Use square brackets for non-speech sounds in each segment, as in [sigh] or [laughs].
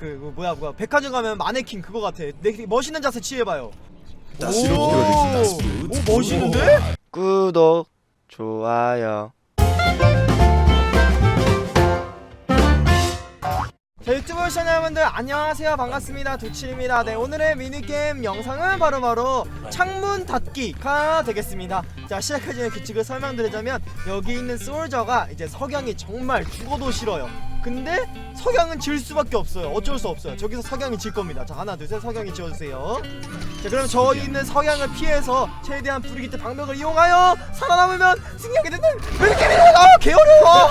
그, 그 뭐야 뭐야 백화점 가면 마네킹 그거 같아. 내 멋있는 자세 취해봐요. 오, 오 멋있는데? 구독 좋아요. 자 유튜브 시청자 여러분들 안녕하세요. 반갑습니다. 두칠입니다. 네 오늘의 미니게임 영상은 바로바로 창문 닫기가 되겠습니다. 자 시작하기 전에 규칙을 설명드리자면 여기 있는 솔저가 이제 석양이 정말 죽어도 싫어요 근데 석양은 질 수밖에 없어요. 어쩔 수 없어요. 저기서 석양이 질 겁니다. 자 하나 둘 셋. 석양이 지어주세요. 자 그럼 저기 있는 석양을 피해서 최대한 때 방벽을 이용하여 살아남으면 승리하게 된다 왜 이렇게 밀어 아 개 어려워.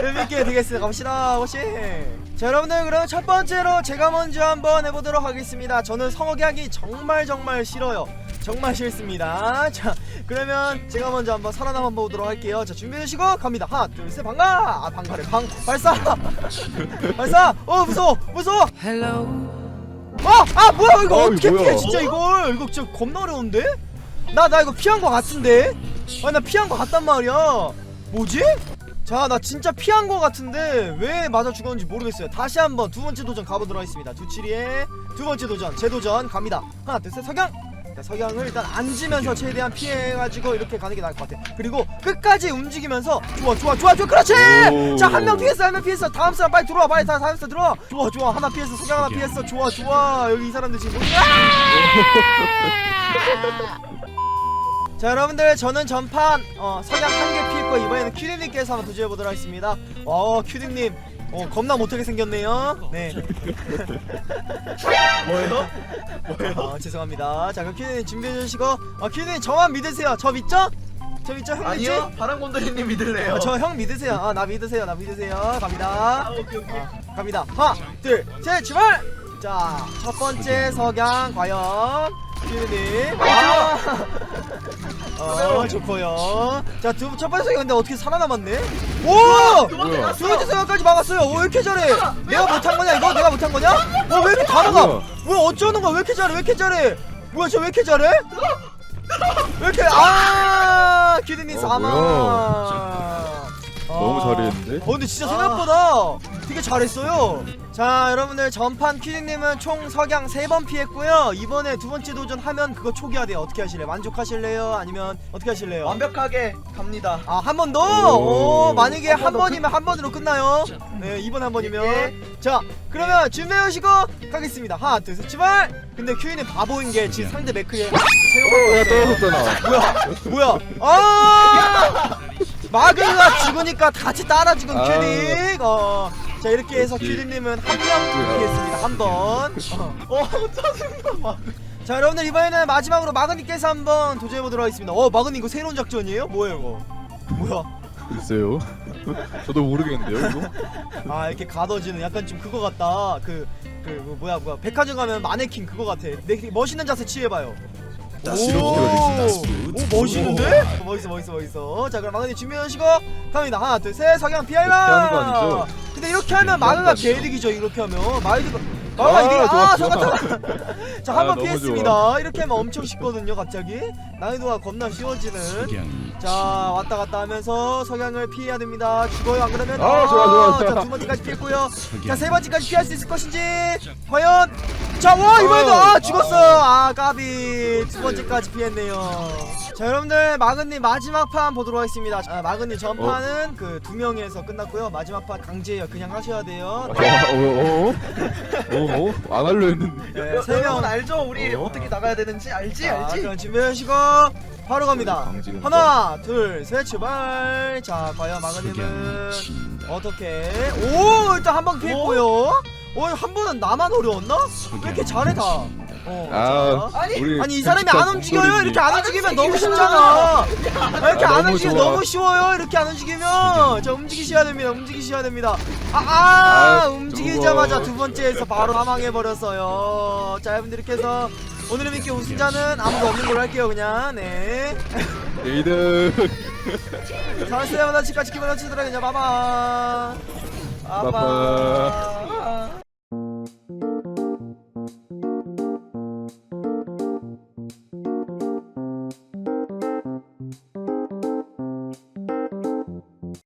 재밌게 되겠습니다 갑시다. 혹시 자 여러분들 그럼 첫 번째로 제가 먼저 한번 해보도록 하겠습니다. 저는 성악이 정말 정말 싫어요. 정말 싫습니다. 자 그러면 제가 먼저 한번 살아남아 보도록 할게요. 자 준비되시고 갑니다. 하나 둘셋 방가 아 방가래 방. 발사! [laughs] 발사! 어 무서워! 무서워! 어! 아 뭐야 이거 어, 어떻게 피해 뭐야? 진짜 이걸? 이거 진짜 겁나 어려운데? 나 나 이거 피한 거 같은데? 아니 나 피한 거 같단 말이야. 뭐지? 자 나 진짜 피한 거 같은데 왜 맞아 죽었는지 모르겠어요. 다시 한번 두 번째 도전 가보도록 하겠습니다. 두칠이의 두 번째 도전 재도전 갑니다. 하나 둘셋 석양! 자, 석양을 일단 앉으면서 최대한 피해가지고 이렇게 가는 게 나을 것 같아 그리고 끝까지 움직이면서 좋아 좋아 좋아 좋아. 그렇지! 오. 자한 명 피했어 한 명 피했어. 다음 사람 빨리 들어와 빨리 다 다음 사람 들어와. 좋아 좋아. 하나 피했어 석양 하나 피했어. 좋아 좋아. 여기 이 사람들 지금 자 여러분들 저는 전판 어, 석양 한 개 피했고 이번에는 큐딩님께서 한번 도전해보도록 하겠습니다. 어 큐딩님 어, 겁나 못하게 생겼네요. 네. [laughs] 뭐예요? 어, 죄송합니다. 자 그럼 큐딩님 준비해 주시고 어, 큐딩님 저만 믿으세요. 저 믿죠? 저 믿죠? 형 믿지? 아니요. 바람곰돌이님 믿을래요. 어, 저형 믿으세요. 아, 나 믿으세요. 나 믿으세요. 갑니다. 아, 오케이 오케이. 갑니다. 하나 둘 셋 출발! 자 첫 번째 석양 과연 큐님 아 어, 좋고요. 자, 두, 첫 번째 석양 근데 어떻게 살아남았네? 오! 뭐야? 두 번째 석양까지 막았어요. 오, 왜 이렇게 잘해? 내가 못한 거냐, 이거? 내가 못한 거냐? 어, 왜 이렇게 다 나가? 뭐야? 뭐야, 어쩌는 거야? 왜 이렇게 잘해? 왜 이렇게 잘해? 뭐야, 저왜 이렇게 잘해? 왜 이렇게, 아! 큐디님 어, 사망. 너무 아. 잘했는데? 어 근데 진짜 생각보다 되게 잘했어요 자 여러분들 전판 퀴딩님은 총 석양 3번 피했고요 이번에 두 번째 도전 하면 그거 초기화 돼요 어떻게 하실래요? 만족하실래요? 아니면 어떻게 하실래요? 완벽하게 갑니다. 아 한 번 더? 오. 오, 만약에 한번 한더 번이면 한 번으로 끝나요 네 이번 한 번이면 자 그러면 준비하시고 가겠습니다 하나 둘셋 출발 근데 큐이는 바보인 게 지금 상대 매크에 어, 야 떨어졌잖아 뭐야 뭐야 아 마그가 죽으니까 같이 따라 죽은 아. 큐딩 어. 자 이렇게 해서 역시. 큐딩님은 한명 피했습니다 한번 어. 어 짜증나 막. 자 여러분들 이번에는 마지막으로 마그님께서 한번 도전해보도록 하겠습니다 어 마그님 이거 새로운 작전이에요? 뭐예요 이거 뭐야 글쎄요 저도 모르겠는데요 이거? [laughs] 아 이렇게 가둬지는 약간 좀 그거 같다 그, 그, 그 뭐야 뭐야 백화점 가면 마네킹 그거 같아 내 멋있는 자세 취해봐요 오, 오 멋있는데? 멋있어 멋있어 멋있어. 자 그럼 마그님 준비하시고 갑니다. 하나 둘셋. 석양 피할라. 아니죠? 근데 이렇게 하면 마그가 아니죠? 개이득이죠 이렇게 하면. 마이드가 아, 이득이 좋아, 아 좋아. 잠깐. [laughs] 자 아, 한번 너무 피했습니다. 이렇게 하면 엄청 쉽거든요 갑자기. 난이도가 겁나 쉬워지는. 자 왔다 갔다 하면서 석양을 피해야 됩니다. 죽어요 안 그러면? 아, 좋아, 좋아, 좋아. 자 두 번째까지 피했고요. 자 세 번째까지 피할 수 있을 것인지 과연? 자 와 이번에도 아 죽었어. 아 까비. 두 번째까지 피했네요. 자 여러분들 마근님 마지막 판 보도록 하겠습니다. 아, 마근님 전판은 그 두 명에서 끝났고요. 마지막 판 강제예요. 그냥 하셔야 돼요. 어 어 어 어 어, 어? 안 하려 했는데 네, 여러분 세명 알죠? 우리 어? 어? 떻게 나가야 되는지 알지 자, 알지? 그럼 준비하시고 바로 갑니다. 강직은 하나, 둘, 셋, 출발. 자, 과연 마그님은 어떻게? 오, 일단 한번 피했고요. 오, 한 번은 나만 어려웠나? 왜 이렇게 잘해 다? 어, 아 자. 아니, 우리 아니 이 사람이 안 움직여요. 이렇게 안 움직이면 너무 쉽잖아. 아, 이렇게 아, 안 너무 움직이면 좋아. 너무 쉬워요. 이렇게 안 움직이면 자 움직이셔야 됩니다. 움직이셔야 됩니다. 아, 아, 아, 움직이자마자. 두 번째에서 바로 사망해 버렸어요. 자, 여러분들 이렇게 해서 오늘의 미끼 우승자는 아무도 없는 걸로 할게요. 그냥 네. 에이드 [laughs] 잘했어요. 나 집까지 기분 넘치더라 그냥 봐봐. 빠빠.